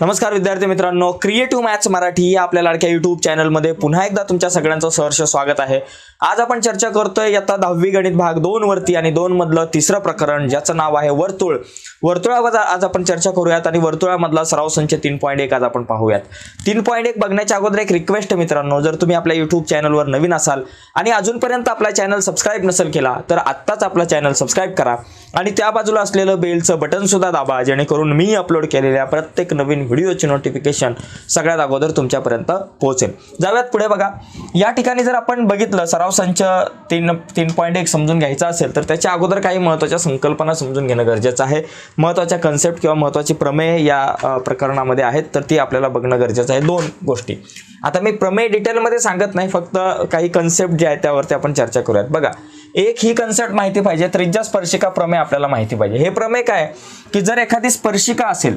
नमस्कार विद्यार्थी मित्रांनो क्रिएटिव्ह मॅथ्स मराठी या आपल्या लाडक्या युट्यूब चॅनलमध्ये पुन्हा एकदा तुमच्या सगळ्यांचं सहर्ष स्वागत आहे. आज आपण चर्चा करतोय आता दहावी गणित भाग दोन वरती आणि दोन मधलं तिसरं प्रकरण ज्याचं नाव आहे वर्तुळ. वर्तुळावर आज आपण चर्चा करूयात आणि वर्तुळामधला सराव संच तीन पॉईंट एक आज आपण पाहूयात. तीन पॉईंट एक बघण्याच्या अगोदर एक रिक्वेस्ट मित्रांनो जर तुम्ही आपल्या युट्यूब चॅनलवर नवीन असाल आणि अजूनपर्यंत आपला चॅनल सबस्क्राईब नसेल केला तर आत्ताच आपला चॅनल सबस्क्राईब करा. आणि त्या बाजूला असलेलं बेलचं बटन सुद्धा दाबा जेणेकरून मी अपलोड केलेल्या प्रत्येक नवीन व्हिडिओची नोटिफिकेशन सगळ्यात अगोदर तुमच्यापर्यंत पोहोचेल. जाऊयात पुढे बघा. या ठिकाणी जर आपण बघितलं सराव संच तीन तीन पॉईंट एक समजून घ्यायचा असेल तर त्याच्या अगोदर काही महत्त्वाच्या संकल्पना समजून घेणं गरजेचं आहे. महत्त्वाच्या कन्सेप्ट किंवा महत्त्वाची प्रमेय या प्रकरणामध्ये आहेत तर ती आपल्याला बघणं गरजेचं आहे. दोन गोष्टी. आता मी प्रमेय डिटेलमध्ये सांगत नाही फक्त काही कन्सेप्ट जे आहेत त्यावरती आपण चर्चा करूयात. बघा एक ही कन्सेप्ट माहिती पाहिजे त्रिज्या स्पर्शिका प्रमेय आपल्याला माहिती पाहिजे. हे प्रमेय काय आहे? की जर एखादी स्पर्शिका असेल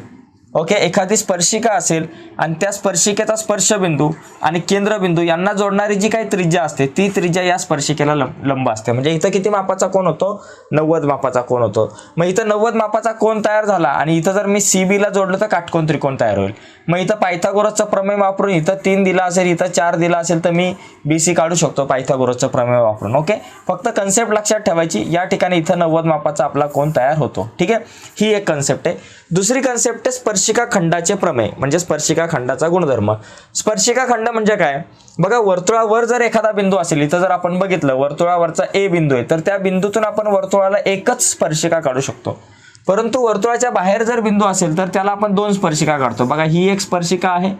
ओके? एखादी स्पर्शिका असेल आणि त्या स्पर्शिकेचा स्पर्शबिंदू आणि केंद्रबिंदू यांना जोडणारी जी काही त्रिज्या असते ती त्रिज्या या स्पर्शिकेला लंब लंब असते. म्हणजे इथं किती मापाचा कोण होतो? नव्वद मापाचा कोण होतो. मग इथं नव्वद मापाचा कोण तयार झाला आणि इथं जर मी सी बीला जोडलं तर काटकोन त्रिकोण तयार होईल. मग इथं पायथागोरसचा प्रमेय वापरून इथं तीन दिला असेल इथं चार दिला असेल तर मी बी सी काढू शकतो पायथागोरसचं प्रमेय वापरून ओके फक्त कन्सेप्ट लक्षात ठेवायची या ठिकाणी इथं नव्वद मापाचा आपला कोण तयार होतो ठीक आहे? ही एक कन्सेप्ट आहे. दुसरी कन्सेप्ट आहे स्पर्शिका खंडाचे प्रमेय म्हणजे स्पर्शिका खंडाचा गुणधर्म. स्पर्शिका खंड म्हणजे काय? बघा वर्तुळावर जर एखादा बिंदू असेल इथं जर आपण बघितलं वर्तुळावरचा ए बिंदू आहे तर त्या बिंदूतून आपण वर्तुळाला एकच स्पर्शिका काढू शकतो. परंतु वर्तुळाच्या बाहेर जर बिंदू असेल तर त्याला आपण दोन स्पर्शिका काढतो. बघा ही एक स्पर्शिका आहे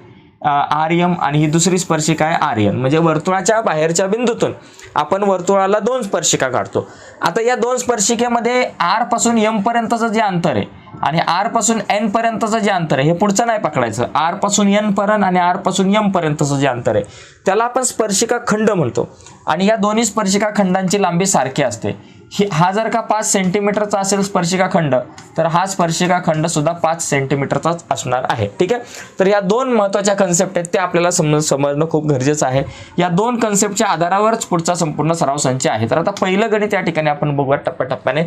आर्यम आणि ही दुसरी स्पर्शिका आहे आर्यन. म्हणजे वर्तुळाच्या बाहेरच्या बिंदूतून आपण वर्तुळाला दोन स्पर्शिका काढतो. आता या दोन स्पर्शिकेमध्ये आरपासून यम पर्यंतचं जे अंतर आहे आणि आरपासून एन पर्यंतचं जे अंतर आहे हे पुढचं नाही पकडायचं. आरपासून एन पर्यंत आणि आरपासून यम पर्यंतचं जे अंतर आहे त्याला आपण स्पर्शिका खंड म्हणतो. आणि या दोन्ही स्पर्शिका खंडांची लांबी सारखी असते. ही हा जर का पाच सेंटीमीटरचा असेल स्पर्शिका खंड तर हा स्पर्शिका खंड सुद्धा पाच सेंटीमीटरचाच असणार आहे. ठीक आहे? तर या दोन महत्त्वाच्या कन्सेप्ट आहेत ते आपल्याला समज समजणं खूप गरजेचं आहे. या दोन कन्सेप्टच्या आधारावरच पुढचा संपूर्ण सराव संच आहे. तर आता पहिलं गणित या ठिकाणी आपण बघूया टप्प्याटप्प्याने.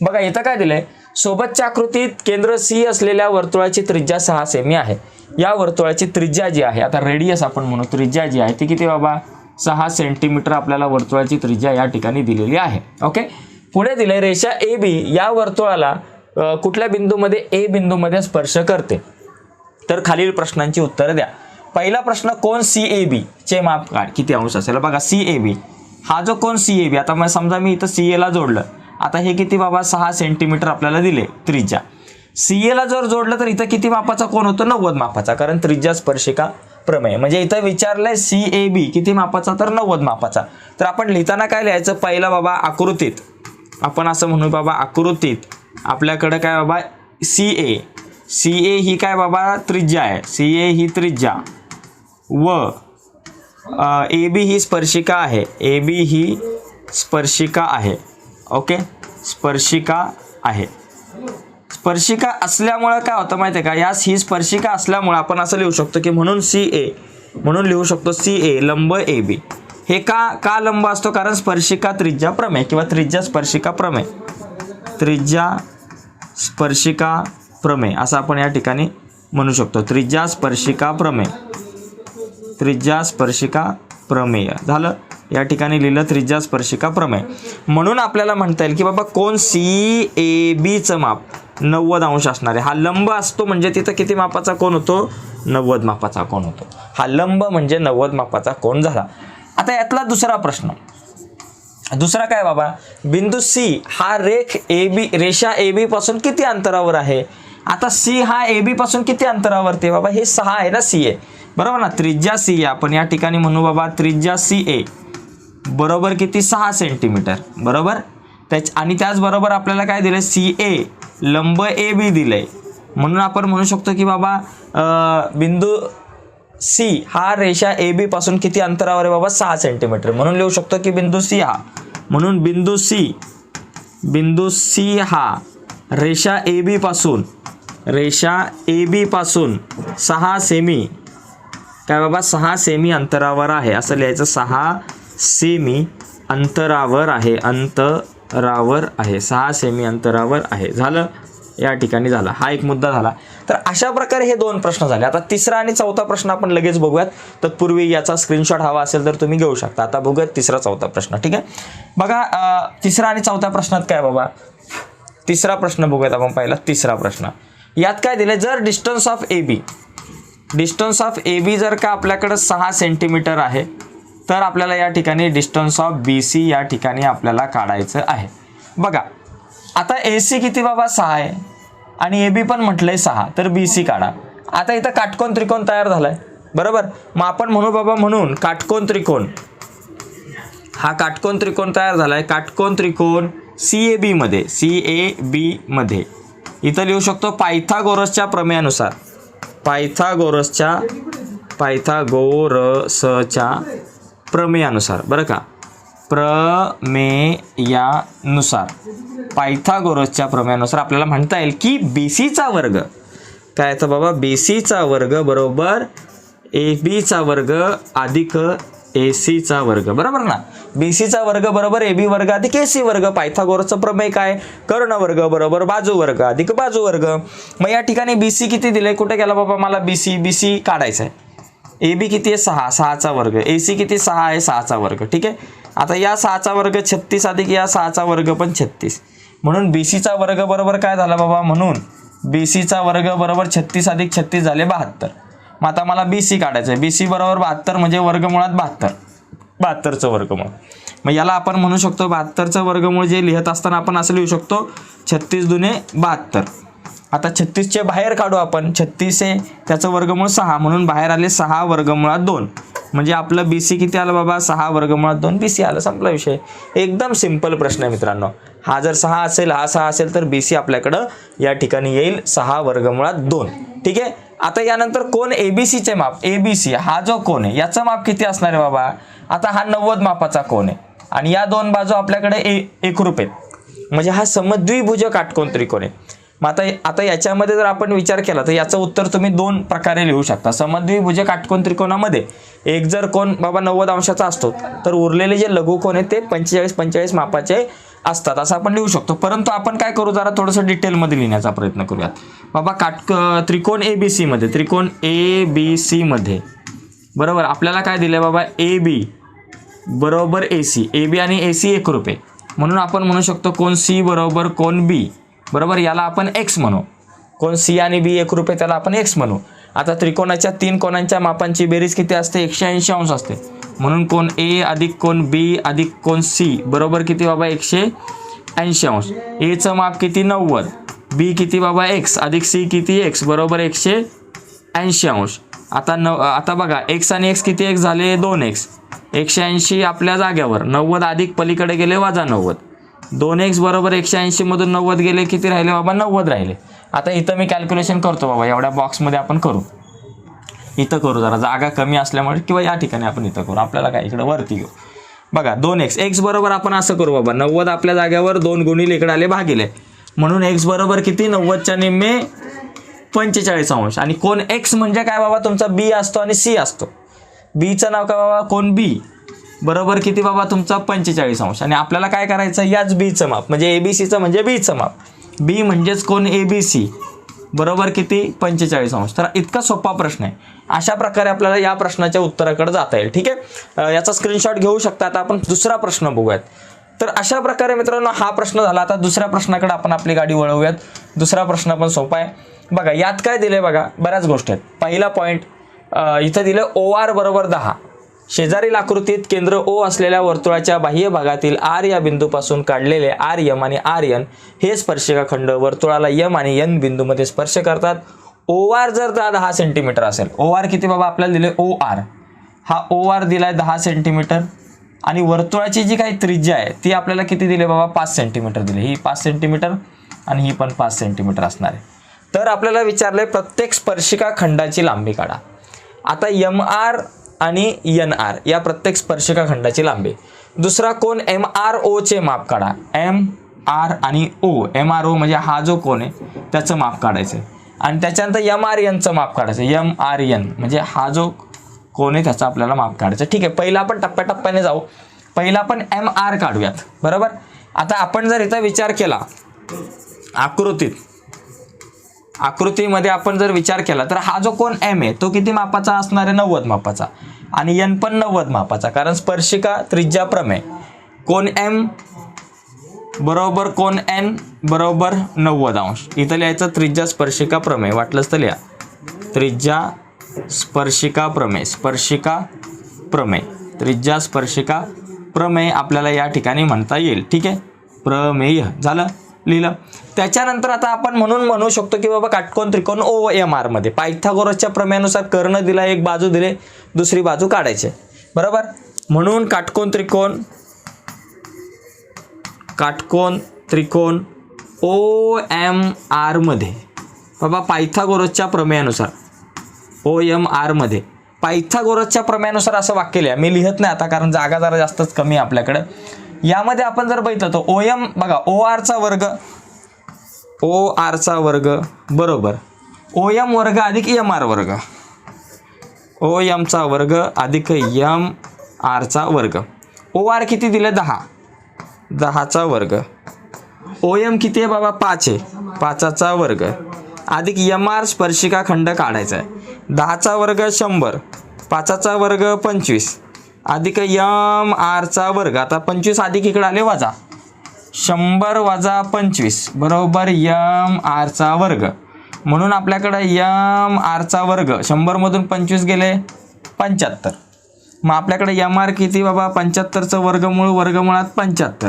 बघा इथं काय दिलंय? सोबतच्या आकृतीत केंद्र सी असलेल्या वर्तुळाची त्रिज्या सहा सेमी आहे. या वर्तुळाची त्रिज्या जी आहे आता रेडियस आपण म्हणू त्रिज्या जी आहे ती किती बाबा? सहा सेंटीमीटर आपल्याला वर्तुळाची त्रिज्या या ठिकाणी दिलेली आहे. ओके पुढे दिले रेषा ए बी या वर्तुळाला कुठल्या बिंदूमध्ये ए बिंदूमध्ये स्पर्श करते? तर खालील प्रश्नांची उत्तरं द्या. पहिला प्रश्न कोण सी ए बी चे माप काढ. किती अंश असेल? बघा सी ए बी हा जो कोण सी ए बी आता मग समजा मी इथं सी एला जोडलं. आता हे किती बाबा? सहा सेंटीमीटर आपल्याला दिले त्रिज्या. सी एला जर जोडलं तर इथं किती मापाचा कोण होतो? नव्वद मापाचा. कारण त्रिज्या स्पर्शिका प्रमेय. म्हणजे इथं विचारलंय सी ए बी किती मापाचा? तर नव्वद मापाचा. तर आपण लिहिताना काय लिहायचं? पहिला बाबा आकृतीत. आपण असं म्हणू बाबा आकृतीत. आपल्याकडं काय बाबा? सी ए सी ए ही काय बाबा? त्रिज्या आहे. सी ए ही त्रिज्या. व ए बी ही स्पर्शिका आहे. ए बी ही स्पर्शिका आहे. ओके? स्पर्शिका आहे. स्पर्शिका असल्यामुळं काय होतं माहिती आहे का? यास ही स्पर्शिका असल्यामुळं आपण असं लिहू शकतो की म्हणून सी ए. म्हणून लिहू शकतो सी ए लंब ए बी. हे का का लंब असतो? कारण स्पर्शिका त्रिज्या प्रमेय किंवा त्रिज्या स्पर्शिका प्रमेय. त्रिज्या स्पर्शिका प्रमेय असं आपण या ठिकाणी म्हणू शकतो. त्रिज्या स्पर्शिका प्रमेय. त्रिज्या स्पर्शिका प्रमेय. झालं? या ठिकाणी लिहिलं त्रिज्या स्पर्शिका प्रमेय. म्हणून आपल्याला म्हणता येईल की बाबा कोण सी ए बीचं माप? नव्वद अंश असणार आहे. हा लंब असतो म्हणजे तिथं किती मापाचा कोण होतो? नव्वद मापाचा कोण होतो. हा लंब म्हणजे नव्वद मापाचा कोण झाला. आता यातला दुसरा प्रश्न. दुसरा काय बाबा? बिंदू सी हा रेख ए बी रेषा ए बी पासून किती अंतरावर आहे? आता सी हा ए बी पासून किती अंतरावरती बाबा? हे सहा आहे ना सी ए बरोबर ना? त्रिज्या सी ए आपण या ठिकाणी म्हणू बाबा त्रिज्या सी ए बरोबर किती? सहा सेंटीमीटर बरोबर? त्याच आणि त्याचबरोबर आपल्याला काय दिलं सी ए लंब ए बी दिलंय. म्हणून आपण म्हणू शकतो की बाबा बिंदू सी हा रेषा ए बी पासून किती अंतरावर आहे बाबा? सहा सेंटीमीटर म्हणून लिहू शकतो की बिंदू सी हा. म्हणून बिंदू सी बिंदू सी हा रेषा ए बी पासून रेषा ए बी पासून सहा सेमी काय बाबा? सहा सेमी अंतरावर आहे. असं लिहायचं सहा सेमी अंतरावर आहे. अंतरावर आहे. सहा सेमी अंतरावर आहे. झालं? या ठिकाणी झाला. हा एक मुद्दा झाला. तर अशा प्रकारे हे दोन प्रश्न झाले. आता तिसरा आणि चौथा प्रश्न आपण लगेच बघूयात. तत्पूर्वी याचा स्क्रीनशॉट हवा असेल तर तुम्ही घेऊ शकता. आता बघूयात तिसरा चौथा प्रश्न. ठीक आहे? बघा तिसरा आणि चौथ्या प्रश्नात काय बाबा? तिसरा प्रश्न बघूयात आपण पहिला. तिसरा प्रश्न. यात काय दिलं जर distance of A B distance of A B जर का आपल्याकडं सहा सेंटीमीटर आहे तर आपल्याला या ठिकाणी डिस्टन्स ऑफ बी सी या ठिकाणी आपल्याला काढायचं आहे. बघा आता ए सी किती बाबा? सहा आहे. आणि ए बी पण म्हटलंय सहा तर बी सी काढा. आता इथं काटकोन त्रिकोण तयार झालाय. बरोबर? मग आपण म्हणू बाबा म्हणून काटकोन त्रिकोण. हा काटकोन त्रिकोण तयार झालाय. काटकोन त्रिकोण सी ए बीमध्ये सी ए बीमध्ये इथं लिहू शकतो पायथागोरसच्या प्रमेयानुसार. पायथागोरसच्या पायथागोरसच्या प्रमेयानुसार बरं का? प्रमेयानुसार. पायथागोरसच्या प्रमेयानुसार आपल्याला म्हणता येईल की बी सीचा वर्ग. काय येतं बाबा? बी सीचा वर्ग बरोबर ए बीचा वर्ग अधिक ए सीचा वर्ग. बरोबर ना? बी सीचा वर्ग बरोबर ए बी वर्ग अधिक ए सी वर्ग. पायथागोरसचं प्रमेय काय? कर्ण वर्ग बरोबर बाजू वर्ग अधिक बाजू वर्ग. मग या ठिकाणी बी सी किती दिले कुठे गेला बाबा? मला बी सी बी सी काढायचं आहे ए बी किती आहे? सहा. सहाचा वर्ग. ए सी किती? सहा आहे. सहाचा वर्ग. ठीक आहे? आता या सहाचा वर्ग छत्तीस अधिक या सहाचा वर्ग पण छत्तीस. म्हणून बी सीचा वर्ग बरोबर काय झाला बाबा? म्हणून बी सीचा वर्ग बरोबर छत्तीस अधिक छत्तीस झाले बहात्तर. मग आता मला बी सी काढायचं आहे बी सी बरोबर बहात्तर म्हणजे वर्गमुळात बहात्तर. बहात्तरचं वर्गमूळ. मग याला आपण म्हणू शकतो बहात्तरचं वर्गमूळ जे लिहित असताना आपण असं लिहू शकतो छत्तीस दुने बहात्तर. आता छत्तीसचे बाहेर काढू आपण. छत्तीस आहे त्याचं वर्गमूळ सहा म्हणून बाहेर आले सहा वर्गमुळात दोन. म्हणजे आपलं बी सी किती आलं बाबा? सहा वर्गमुळात दोन. बी सी आलं संपला विषय. एकदम सिंपल प्रश्न आहे मित्रांनो. हा जर सहा असेल हा सहा असेल तर बी सी आपल्याकडं या ठिकाणी येईल सहा वर्गमुळात दोन. ठीक आहे? आता यानंतर कोण ए बी सीचे माप? ए बी सी हा जो कोण आहे याचं माप किती असणार आहे बाबा? आता हा नव्वद मापाचा कोण आहे. आणि या दोन बाजू आपल्याकडे ए एकरूप आहेत. म्हणजे हा समद्विभुज काटकोण त्रिकोण आहे. मग आता आता याच्यामध्ये जर आपण विचार केला तर याचं उत्तर तुम्ही दोन प्रकारे लिहू शकता. समद्विभुज काटकोन त्रिकोणामध्ये एक जर कोण बाबा नव्वद अंशाचा असतो तर उरलेले जे लघु कोण आहेत ते पंचेचाळीस पंचेचाळीस मापाचे असतात असं आपण लिहू शकतो. परंतु आपण काय करू जरा थोडंसं डिटेलमध्ये लिहिण्याचा प्रयत्न करूयात. बाबा काटक त्रिकोण ए बी सीमध्ये त्रिकोण ए बी सीमध्ये बरोबर? आपल्याला काय दिलं बाबा? ए बी बरोबर ए सी ए बी आणि ए सी एकरूप आहे म्हणून आपण म्हणू शकतो कोण सी बरोबर कोण बी. बरोबर? याला आपण एक्स म्हणू. कोण सी आणि बी एक रुपये त्याला आपण एक्स म्हणू. आता त्रिकोणाच्या तीन कोणांच्या मापांची बेरीज किती असते? एकशे ऐंशी अंश असते. म्हणून कोण ए अधिक कोण बी अधिक कोण सी बरोबर किती बाबा? एकशे ऐंशी अंश. एचं माप किती? नव्वद. बी किती बाबा? एक्स अधिक सी किती? एक्स बरोबर? एकशे ऐंशी अंश. आता न आता बघा एक्स आणि एक्स किती एक्स झाले? दोन एक्स एकशे ऐंशी आपल्या जाग्यावर. नव्वद अधिक पलीकडे गेले वाजा नव्वद. दोन एक्स बरोबर एकशे ऐंशीमधून नव्वद गेले किती राहिले बाबा? नव्वद राहिले. आता इथं मी कॅल्क्युलेशन करतो बाबा एवढ्या बॉक्समध्ये आपण करू. इथं करू जरा जागा कमी असल्यामुळे किंवा या ठिकाणी आपण इथं करू. आपल्याला काय इकडं वरती घेऊ. बघा दोन एक्स एक्स बरोबर आपण असं करू बाबा नव्वद आपल्या जाग्यावर दोन गुणिले इकडे आले भागिले. म्हणून एक्स बरोबर किती? नव्वदच्या निम्मे पंचेचाळीस अंश. आणि कोण एक्स म्हणजे काय बाबा? तुमचा बी असतो आणि सी असतो. बीचं नाव काय बाबा? कोण बी बरोबर किती बाबा? तुमचा पंचेचाळीस अंश. आणि आपल्याला काय करायचं? याच बीचं माप. म्हणजे ए बी सीचं म्हणजे बीचं माप. बी म्हणजेच कोण? ए बी सी बरोबर किती? पंचेचाळीस अंश. तर इतका सोपा प्रश्न आहे. अशा प्रकारे आपल्याला या प्रश्नाच्या उत्तराकडे जाता येईल. ठीक आहे? याचा स्क्रीनशॉट घेऊ शकता. आता आपण दुसरा प्रश्न बघूयात. तर अशा प्रकारे मित्रांनो हा प्रश्न झाला. आता दुसऱ्या प्रश्नाकडे आपण आपली गाडी वळवूयात. दुसरा प्रश्न पण सोपा आहे. बघा यात काय दिलं आहे बघा? बऱ्याच गोष्टी आहेत. पहिला पॉईंट इथं दिलं ओ आर बरोबर दहा. शेजारील आकृतीत केंद्र ओ असलेल्या वर्तुळाच्या बाह्य भागातील आर या बिंदूपासून काढलेले आर यम आणि आर यन हे स्पर्शिका खंड वर्तुळाला यम आणि यन बिंदूमध्ये स्पर्श करतात. ओ आर जर दा- दहा सेंटीमीटर असेल ओ आर किती बाबा आपल्याला दिले? ओ आर हा ओ आर दिला आहे दहा सेंटीमीटर आणि वर्तुळाची जी काही त्रिज्या आहे ती आपल्याला किती दिली बाबा? पाच सेंटीमीटर दिली. ही पाच सेंटीमीटर आणि ही पण पाच सेंटीमीटर असणार आहे. तर आपल्याला विचारले प्रत्येक स्पर्शिका खंडाची लांबी काढा. आता यम आर आणि एन आर या प्रत्येक स्पर्शिका खंडाची लांबी. दुसरा कोण एम आर ओचे माप काढा. एम आर आणि ओ एम आर ओ म्हणजे हा जो कोण आहे त्याचं माप काढायचं. आहे आणि त्याच्यानंतर एम आर एनचं माप काढायचं. एम आर एन म्हणजे हा जो कोण आहे त्याचं आपल्याला माप काढायचं. ठीक आहे पहिला आपण टप्प्याटप्प्याने जाऊ. पहिला आपण एम आर काढूयात. बरोबर? आता आपण जर इथं विचार केला आकृतीत आकृतीमध्ये आपण जर विचार केला तर हा जो कोण एम आहे तो किती मापाचा असणार आहे? नव्वद मापाचा. आणि एन पण नव्वद मापाचा कारण स्पर्शिका त्रिज्या प्रमेय कोण एम बरोबर कोण एन बरोबर नव्वद अंश. इथं लिहायचं त्रिज्या स्पर्शिका प्रमेय. वाटलंच तर लिहा. त्रिज्या स्पर्शिका प्रमेय. स्पर्शिका प्रमेय. त्रिज्या स्पर्शिका प्रमेय आपल्याला या ठिकाणी म्हणता येईल. ठीक आहे? प्रमेय. झालं? लिहिलं. त्याच्यानंतर आता आपण म्हणून म्हणू शकतो की बाबा काटकोन त्रिकोण ओ एम आरमध्ये पायथागोरसच्या प्रमेयानुसार कर्ण दिला एक बाजू दिले दुसरी बाजू काढायचे. बरोबर? म्हणून काटकोन त्रिकोण काटकोन त्रिकोण ओ एम आरमध्ये बाबा पायथागोरसच्या प्रमेयानुसार ओ एम आरमध्ये पायथागोरसच्या प्रमेयानुसार असं वाक्य लिहा. मी लिहित नाही आता कारण जागा जरा जास्तच कमी आहे आपल्याकडे. यामध्ये आपण जर बघितलं तर ओ एम बघा ओ आरचा वर्ग. ओ आरचा वर्ग बरोबर. ओ एम वर्ग अधिक एम आर वर्ग. ओ एमचा वर्ग अधिक यम आरचा वर्ग. ओ आर किती दिले? दहा. दहाचा वर्ग. ओ एम किती आहे बाबा? पाच आहे. पाचाचा वर्ग. अधिक यम आर स्पर्शिका खंड काढायचा आहे. दहाचा वर्ग शंभर. पाचाचा वर्ग पंचवीस. अधिक यम आरचा वर्ग. आता पंचवीस अधिक इकडे आले वजा. शंभर वजा पंचवीस. बरोबर यम आरचा वर्ग. म्हणून आपल्याकडं यम आरचा वर्ग. शंभरमधून पंचवीस गेले पंच्याहत्तर. मग आपल्याकडे यम आर किती बाबा? पंच्याहत्तरचं वर्गमूळ वर्गमुळात पंच्याहत्तर.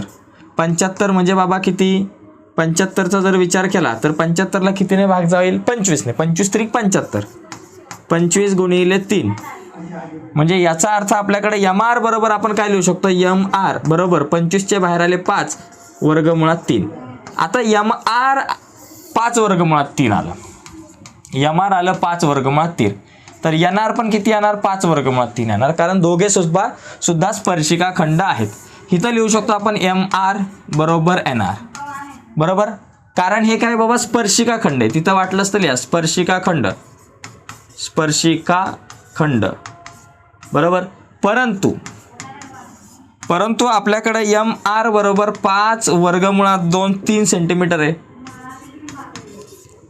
पंच्याहत्तर म्हणजे बाबा किती? पंच्याहत्तरचा जर विचार केला तर पंच्याहत्तरला कितीने भाग जाईल? पंचवीसने. पंचवीस त्रिक पंच्याहत्तर. पंचवीस गुणिले तीन. म्हणजे याचा अर्थ आपल्याकडे यम आर बरोबर आपण काय लिहू शकतो? यम आर बरोबर? पंचवीसचे बाहेर आले पाच वर्गमुळात तीन. आता यम आर पाच वर्गमुळात तीन आलं. यम आर आलं पाच वर्गमुळात तीन. तर एन आर पण किती येणार? पाच वर्गमुळात तीन येणार. कारण दोघे सुद्धा सुद्धा स्पर्शिका खंड आहेत. इथं लिहू शकतो आपण एम आर बरोबर एन आर बरोबर? कारण हे काय बाबा? स्पर्शिका खंड आहे. तिथं वाटलंच तर लिहा. स्पर्शिका खंड. स्पर्शिका खंड. बरोबर? परंतु परंतु आपल्याकडे एम आर बरोबर पाच वर्गमुळात दोन तीन सेंटीमीटर आहे.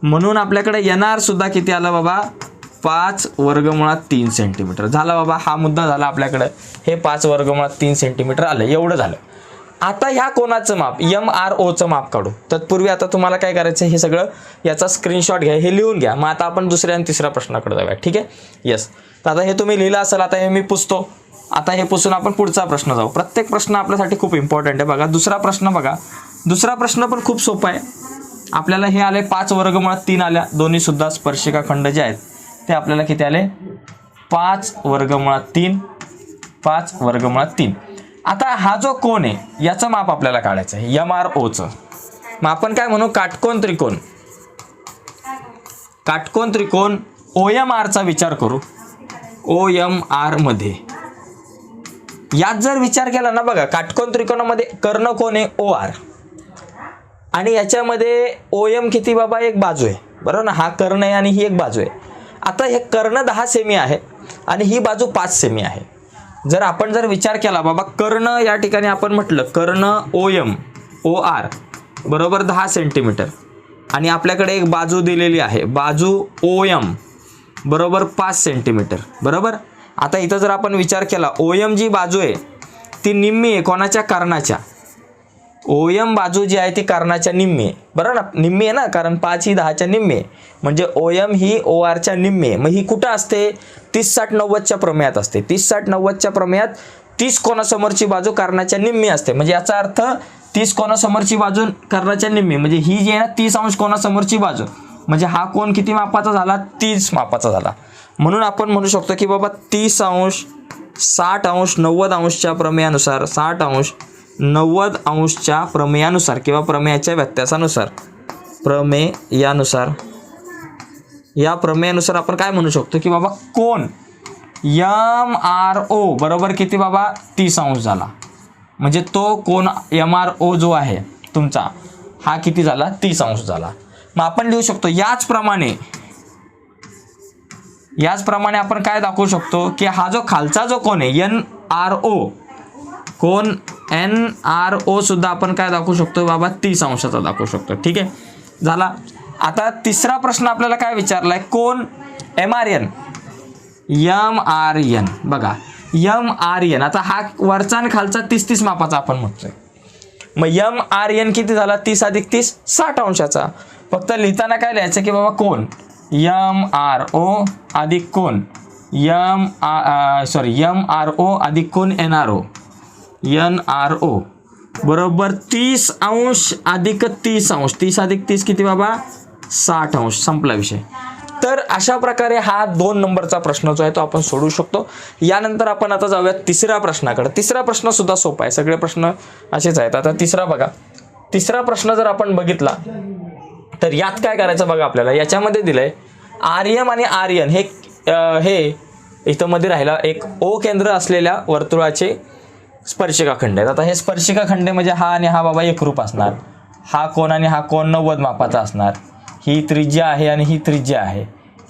म्हणून आपल्याकडे एन आर सुद्धा किती आलं बाबा? पाच वर्गमुळात तीन सेंटीमीटर झाला बाबा हा मुद्दा झाला आपल्याकडे. हे पाच वर्गमुळात तीन सेंटीमीटर आलं. एवढं झालं. आता ह्या कोणाचं माप एम आर ओचं माप काढू. तत्पूर्वी आता तुम्हाला काय करायचं हे सगळं याचा स्क्रीनशॉट घ्या. हे लिहून घ्या. मग आता आपण दुसऱ्या आणि तिसऱ्या प्रश्नाकडे जाऊया. ठीक आहे? येस तर आता हे तुम्ही लिहिलं असेल आता हे मी पुसतो. आता हे पुसून आपण पुढचा प्रश्न जाऊ. प्रत्येक प्रश्न आपल्यासाठी खूप इम्पॉर्टंट आहे बघा. दुसरा प्रश्न बघा. दुसरा प्रश्न पण खूप सोपा आहे. आपल्याला हे आले पाच वर्गमुळात तीन आल्या. दोन्ही सुद्धा स्पर्शिका खंड जे आहेत ते आपल्याला किती आले? पाच वर्गमुळात तीन. पाच वर्गमुळात तीन. आता हा जो कोण आहे याचं माप आपल्याला काढायचं आहे. एम आर ओचं मग आपण काय म्हणू? काटकोन त्रिकोण. काटकोन त्रिकोण. ओ एम आरचा विचार करू. ओ एम आरमध्ये यात जर विचार केला ना बघा काटकोन त्रिकोणामध्ये कर्ण कोण आहे? ओ आर आणि याच्यामध्ये ओ एम किती बाबा? एक बाजू आहे. बरोबर ना? हा कर्ण आहे आणि ही एक बाजू आहे. आता हे कर्ण दहा सेमी आहे आणि ही बाजू पाच सेमी आहे. जर आपण जर विचार केला बाबा कर्ण या ठिकाणी आपण म्हटलं कर्ण ओ एम ओ आर बरोबर दहा सेंटीमीटर आणि आपल्याकडे एक बाजू दिलेली आहे बाजू ओ एम बरोबर पाच सेंटीमीटर बरोबर? आता इथं जर आपण विचार केला ओ एम जी बाजू आहे ती निम्मी आहे कोणाच्या कारणाच्या? ओ एम बाजू जी आहे ती कर्णाच्या निम्मी आहे. बरोबर ना? निम्मी आहे ना? कारण पाच ही दहाच्या निम्मी आहे. म्हणजे ओ एम ही ओ आरच्या निम्मी आहे. मग ही कुठं असते? तीस साठ नव्वदच्या प्रमेयात असते. तीस साठ नव्वदच्या प्रमेयात तीस कोणासमोरची बाजू कारणाच्या निम्मी असते. म्हणजे याचा अर्थ तीस कोणासमोरची बाजू कर्णाच्या निम्मी म्हणजे ही जी आहे ना तीस अंश कोणासमोरची बाजू. म्हणजे हा कोण किती मापाचा झाला? तीस मापाचा झाला. म्हणून आपण म्हणू शकतो की बाबा तीस अंश साठ अंश नव्वद अंशच्या प्रमेयानुसार साठ अंश नव्वद अंशच्या प्रमेयानुसार किंवा प्रमेयाच्या व्यत्यासानुसार प्रमेयानुसार या प्रमेयानुसार आपण काय म्हणू शकतो की बाबा कोण यम आर ओ बरोबर किती बाबा? तीस अंश झाला. म्हणजे तो कोण एम आर ओ जो आहे तुमचा हा किती झाला? तीस अंश झाला. मग आपण लिहू शकतो याचप्रमाणे याचप्रमाणे आपण काय दाखवू शकतो की हा जो खालचा जो कोण आहे एन आर ओ कोण एन आर ओ सुद्धा आपण काय दाखवू शकतो? बाबा तीस अंशाचा दाखवू शकतो. ठीक आहे? झाला. आता तिसरा प्रश्न आपल्याला काय विचारलाय? कोण M R N M R N बघा यम आर एन आता हा वरचा आणि खालचा तीस तीस मापाचा आपण म्हणतोय. मग यम आर एन किती झाला? तीस अधिक तीस साठ अंशाचा. फक्त लिहिताना काय लिहायचं की बाबा कोण? यम आर ओ अधिक कोण? M sorry M R O अधिक कोण? N R O. N R O. बरोबर तीस अंश अधिक तीस अंश. तीस अधिक तीस किती बाबा? साठ अंश. संपला विषय. तर अशा प्रकारे हा दोन नंबरचा प्रश्न जो आहे तो आपण सोडू शकतो. यानंतर आपण आता जाऊयात तिसऱ्या प्रश्नाकडे. तिसरा प्रश्न सुद्धा सोपा आहे. सगळे प्रश्न असेच आहेत. आता तिसरा बघा. तिसरा प्रश्न जर आपण बघितला तर यात काय करायचं बघा आपल्याला? याच्यामध्ये दिलंय आर्यम आणि आर्यन हे हे इथं मध्ये राहिला एक ओ केंद्र असलेल्या वर्तुळाचे स्पर्शिका खंड आहेत. आता हे स्पर्शिका खंडे म्हणजे हा आणि हा बाबा एकरूप असणार. हा कोण आणि हा कोण नव्वद मापाचा असणार. ही त्रिज्या आहे आणि ही त्रिज्या आहे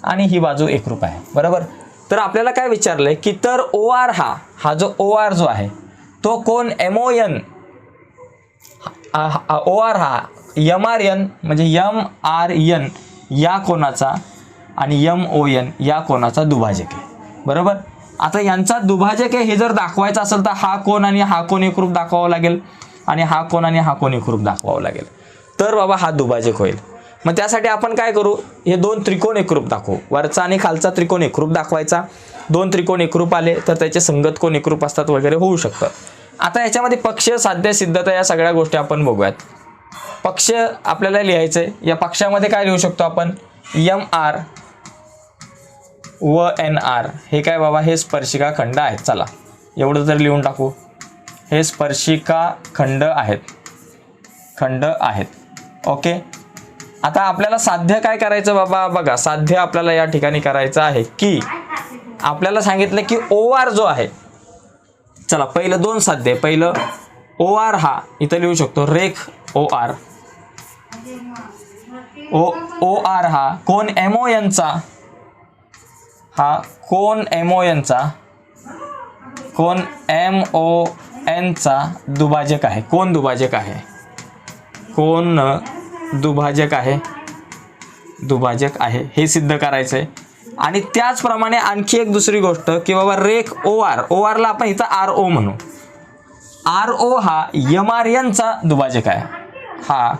आणि ही बाजू एकरूप आहे. बरोबर? तर आपल्याला काय विचारलंय की तर ओ आर हा हा जो ओ आर जो आहे तो कोण M O N O R हा यम आर एन म्हणजे यम आर एन या कोणाचा आणि यम ओ एन या कोणाचा दुभाजक आहे. बरोबर? आता यांचा दुभाजक आहे हे जर दाखवायचं असेल तर हा कोण आणि हा कोण एकरूप दाखवावा लागेल? आणि हा कोण आणि हा कोण एकरूप दाखवावा लागेल. तर बाबा हा दुभाजक होईल. मग त्यासाठी आपण काय करू? हे दोन त्रिकोण एकरूप दाखवू. वरचा आणि खालचा त्रिकोण एकरूप दाखवायचा. दोन त्रिकोण एकरूप आले तर त्याचे संगत कोण एकरूप असतात वगैरे होऊ शकतं. आता याच्यामध्ये पक्ष साध्य सिद्धता या सगळ्या गोष्टी आपण बघूयात. पक्ष आपल्याला लिहायचं आहे या पक्षामध्ये काय लिहू शकतो आपण? यम आर व एन आर. हे काय बाबा? हे स्पर्शिका खंड आहेत. चला एवढं तर लिहून टाकू. हे स्पर्शिका खंड आहेत. खंड आहेत. ओके? आता आपल्याला साध्य काय करायचं बाबा? बघा साध्य आपल्याला या ठिकाणी करायचं आहे की आपल्याला सांगितलं की ओ आर जो आहे. चला पहिलं दोन साध्य. आहे. पहिलं ओ आर हा इथं लिहू शकतो रेख ओ आर ओ ओ आर हा. कोण एमओ यांचा हा कोण एमओ एनचा कोण एम ओ एनचा दुभाजक आहे. कोण दुभाजक आहे? कोण दुभाजक आहे? दुभाजक आहे. हे सिद्ध करायचं आहे आणि त्याचप्रमाणे आणखी एक दुसरी गोष्ट की बाबा रेख ओ आर ओ आरला आपण इथं आर ओ म्हणू. आर ओ हा यम आर एनचा दुभाजक आहे. हा.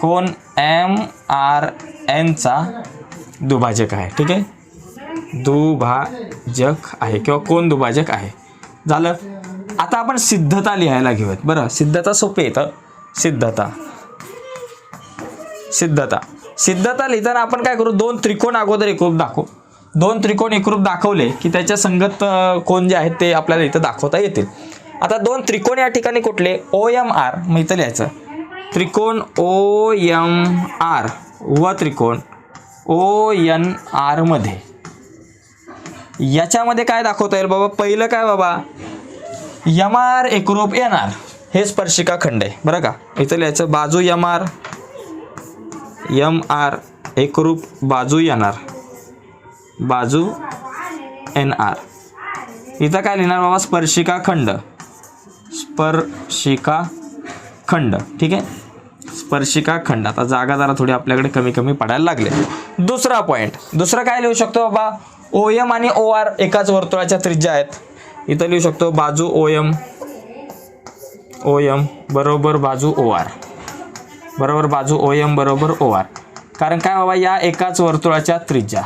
कोण? एम आर एनचा दुभाजक आहे ठीक आहे? दुभाजक आहे किंवा कोण दुभाजक आहे? झालं. आता आपण सिद्धता लिहायला घेऊयात. बरं सिद्धता सोपे येतं सिद्धता. सिद्धता. सिद्धता लिहिताना आपण काय करू? दोन त्रिकोण अगोदर एकरूप दाखवू. दोन त्रिकोण एकरूप दाखवले की त्याच्या संगत कोण जे आहेत ते आपल्याला इथं दाखवता येतील. आता दोन त्रिकोण या ठिकाणी कुठले? O M R. मग इथं लिहायचं. त्रिकोण ओ एम आर व त्रिकोण ओ एन आरमध्ये याच्यामध्ये काय दाखवता येईल बाबा? पहिलं काय बाबा? यम आर एकरूप येणार. हे स्पर्शिका खंड आहे. बरं का? इथं लिहायचं बाजू यम आर यम आर एकरूप बाजू येणार. बाजू एन आर इथं काय लिहिणार बाबा? स्पर्शिका खंड. स्पर्शिका खंड. ठीक आहे? स्पर्शिका खंड. आता जागा जरा थोडी आपल्याकडे कमी कमी पडायला लागले. दुसरा पॉईंट दुसरं काय लिहू शकतो बाबा? ओ एम आणि ओ आर एकाच वर्तुळाच्या त्रिज्या आहेत. इथं लिहू शकतो बाजू ओ एम ओ एम बरोबर बाजू ओ आर बरोबर बाजू ओ एम बरोबर ओ आर कारण काय बाबा? या एकाच वर्तुळाच्या त्रिज्या.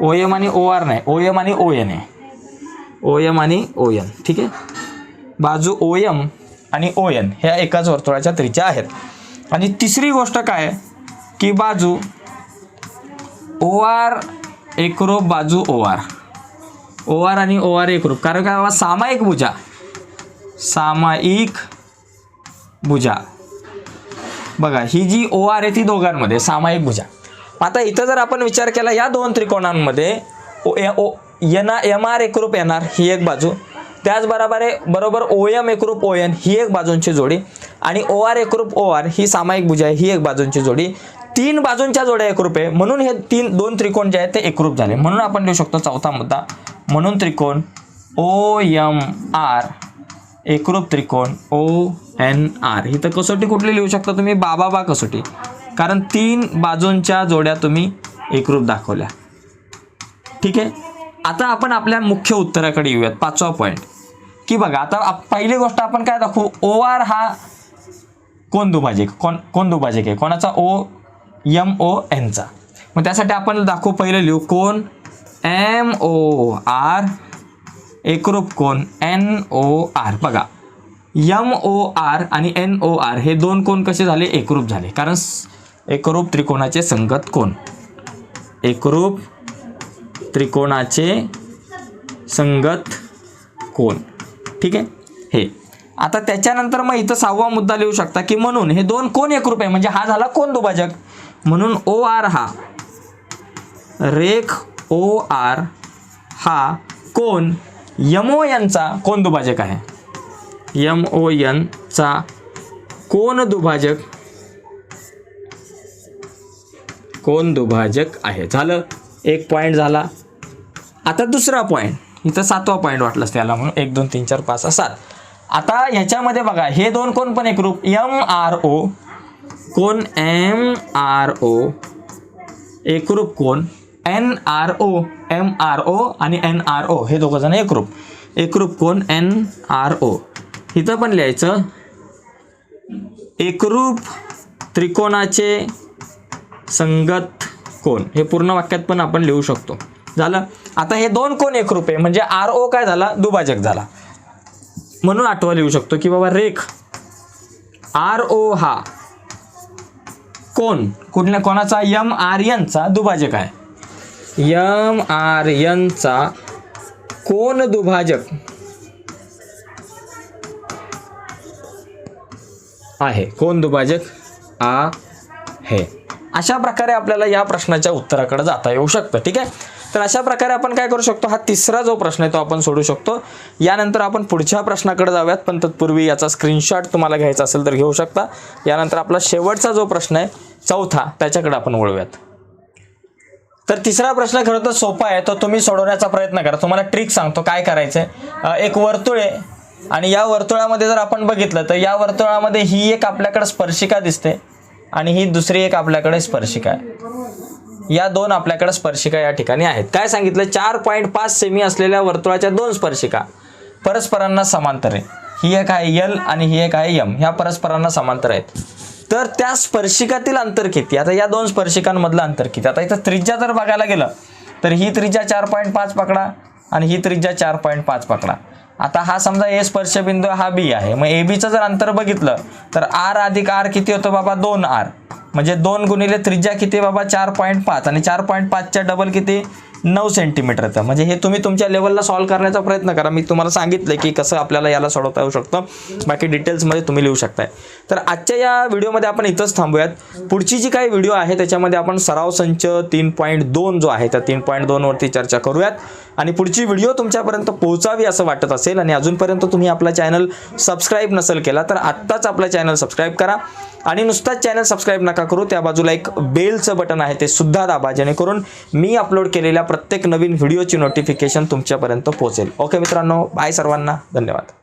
ओ एम आणि ओ आर नाही. ओ एम आणि ओ एन आहे. ओ एम आणि ओ एन ठीक आहे? बाजू ओ एम आणि ओ एन ह्या एकाच वर्तुळाच्या त्रिज्या आहेत. आणि तिसरी गोष्ट काय की बाजू ओ आर एकरूप बाजू ओ आर ओ आर आणि ओ आर एकरूप. कारण काय बाबा सामायिक भुजा. सामायिक भुजा. बघा ही जी ओ आर आहे ती दोघांमध्ये सामायिक भुजा. आता इथं जर आपण विचार केला या दोन त्रिकोणांमध्ये O A- O N M R एकरूप येणार ही एक बाजू. त्याचबरोबर आहे बरोबर ओ एम एकरूप ओ एन ही एक बाजूंची जोडी आणि ओ आर एकरूप ओ आर ही सामायिक भुजा आहे ही एक बाजूंची जोडी. तीन बाजूंच्या जोड्या एकरूप आहे. म्हणून हे तीन दोन त्रिकोण जे आहेत ते एकरूप झाले. म्हणून आपण लिहू शकतो चौथा मुद्दा. म्हणून त्रिकोण ओ एम आर एकरूप त्रिकोण ओ एन आर ही तर कसोटी कुठली लिहू शकता तुम्ही? बाबा बा कसोटी. कारण तीन बाजूंच्या जोड्या तुम्ही एकरूप दाखवल्या. ठीक आहे? आता आपण आपल्या मुख्य उत्तराकडे येऊयात पाचवा पॉईंट की बघा आता पहिली गोष्ट आपण काय दाखवू? ओ आर हा कोण दुभाजक कोण कोण दुभाजक आहे. कोणाचा? ओ एम ओ एनचा मग त्यासाठी आपण दाखवू पहिलं लिहू. कोण? एम ओ आर एकरूप कोण? एन ओ आर बघा. एम ओ आर आणि एन ओ आर हे दोन कोण कसे झाले? एकरूप झाले. कारण एकरूप त्रिकोणाचे संगत कोण? एकरूप त्रिकोणाचे संगत कोण? ठीक आहे? हे. आता त्याच्यानंतर मग इथं सहावा मुद्दा लिहू शकता की म्हणून हे दोन कोण एकरूप आहे? म्हणजे हा झाला कोण दुभाजक? म्हणून ओ आर हा. रेख ओ आर हा कोण? यमओ यांचा कोण दुभाजक आहे? यम ओ यनचा कोण दुभाजक? कोण दुभाजक आहे? झालं. एक पॉईंट झाला. आता दुसरा पॉईंट इथं सातवा पॉईंट वाटलाच त्याला म्हणून. एक दोन तीन चार पाच सात. आता ह्याच्यामध्ये बघा हे दोन कोण पण एकरूप एम आर ओ कोण? एम आर ओ एकरूप कोण? N R O M R O आणि एन आर ओ हे दोघं जण एकरूप एकरूप कोण? एन आर ओ इथं पण लिहायचं एकरूप त्रिकोणाचे संगत कोण? हे पूर्ण वाक्यात पण आपण लिहू शकतो. झालं? आता हे दोन कोण एक रुपये? म्हणजे आर ओ काय झाला? दुभाजक झाला. म्हणून आठवा लिहू शकतो की बाबा रेख. आर ओ हा. कोण? कुठल्या कोणाचा? यम आर यनचा दुभाजक आहे. यम आर यनचा कोण दुभाजक आहे? कोण दुभाजक? आ है. अशा प्रकारे आपल्याला या प्रश्नाच्या उत्तराकडे जाता येऊ शकतं ठीक आहे? तर अशा प्रकारे आपण काय करू शकतो? हा तिसरा जो प्रश्न आहे तो आपण सोडू शकतो. यानंतर आपण पुढच्या प्रश्नाकडे जाऊयात. पण तत्पूर्वी याचा स्क्रीनशॉट तुम्हाला घ्यायचा असेल तर घेऊ शकता. यानंतर आपला शेवटचा जो प्रश्न आहे चौथा त्याच्याकडे आपण वळूयात. तर तिसरा प्रश्न खरं तर सोपा आहे. तो तुम्ही सोडवण्याचा प्रयत्न करा. तुम्हाला ट्रिक सांगतो काय करायचं आहे एक वर्तुळ आहे. आणि या वर्तुळामध्ये जर आपण बघितलं तर या वर्तुळामध्ये ही एक आपल्याकडे स्पर्शिका दिसते. आणि ही दुसरी एक आपल्याकडे स्पर्शिका आहे. या दोन आपल्याकडे स्पर्शिका या ठिकाणी आहेत. काय सांगितलं? चार पॉईंट पाच सेमी असलेल्या वर्तुळाच्या दोन स्पर्शिका. परस्परांना समांतर आहे. ही एक आहे यल आणि ही एक आहे यम ह्या परस्परांना समांतर आहेत. तर त्या स्पर्शिकातील अंतर किती? आता या दोन स्पर्शिकांमधलं अंतर किती? आता इथं त्रिज्या जर बघायला गेलं तर ही त्रिज्या चार पॉईंट पाच पकडा आणि ही त्रिज्या चार पॉईंट पाच पकडा. आता हा समजा ए स्पर्शबिंदू हा बी आहे. मग ए बीचं जर अंतर बघितलं तर आर अधिक आर किती होतं बाबा? दोन आर. म्हणजे दोन गुणिले त्रिज्या किती बाबा? चार पॉईंट पाच. आणि चार पॉईंट पाचच्या डबल किती? नऊ सेंटीमीटर तर म्हणजे हे तुम्ही तुमच्या लेवलला सॉल्व्ह करण्याचा प्रयत्न करा. मी तुम्हाला सांगितलं की कसं आपल्याला याला सोडवता येऊ शकतं. बाकी डिटेल्समध्ये तुम्ही लिहू शकताय. तर आजच्या या व्हिडिओमध्ये आपण इथंच थांबूयात. पुढची जी काही व्हिडिओ आहे त्याच्यामध्ये आपण सराव संच तीन पॉईंट दोन जो आहे त्या तीन पॉईंट दोनवरती चर्चा करूयात. आणि पुढची व्हिडिओ तुमच्यापर्यंत पोहोचावी असं वाटत असेल आणि अजूनपर्यंत तुम्ही आपला चॅनल सबस्क्राईब नसेल केला तर आत्ताच आपला चॅनल सबस्क्राईब करा. आणि नुसताच चॅनल सबस्क्राईब नका करू त्या बाजूला एक बेलचं बटन आहे ते सुद्धा दाबा जेणेकरून मी अपलोड केलेल्या प्रत्येक नवीन व्हिडिओची नोटिफिकेशन तुमच्यापर्यंत पोहोचेल. ओके मित्रांनो बाय सर्वांना धन्यवाद.